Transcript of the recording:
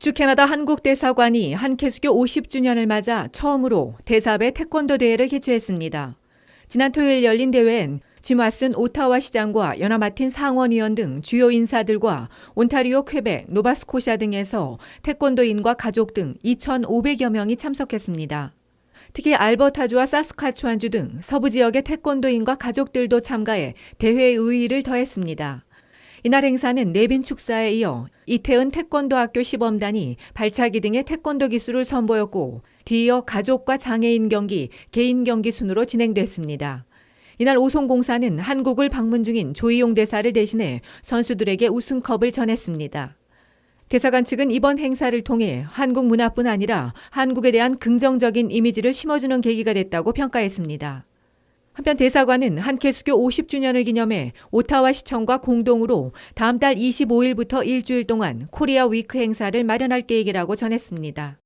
호주 캐나다 한국 대사관이 한캐수교 50주년을 맞아 처음으로 대사배 태권도 대회를 개최했습니다. 지난 토요일 열린 대회엔 지마슨 오타와 시장과 연하 마틴 상원의원 등 주요 인사들과 온타리오 퀘벡, 노바스코샤 등에서 태권도인과 가족 등 2,500여 명이 참석했습니다. 특히 알버타주와 사스카추안주 등 서부 지역의 태권도인과 가족들도 참가해 대회의 의의를 더했습니다. 이날 행사는 내빈 축사에 이어 이태은 태권도 학교 시범단이 발차기 등의 태권도 기술을 선보였고 뒤이어 가족과 장애인 경기, 개인 경기 순으로 진행됐습니다. 이날 오송공사는 한국을 방문 중인 조이용 대사를 대신해 선수들에게 우승컵을 전했습니다. 대사관 측은 이번 행사를 통해 한국 문화뿐 아니라 한국에 대한 긍정적인 이미지를 심어주는 계기가 됐다고 평가했습니다. 한편 대사관은 한캐수교 50주년을 기념해 오타와 시청과 공동으로 다음 달 25일부터 일주일 동안 코리아 위크 행사를 마련할 계획이라고 전했습니다.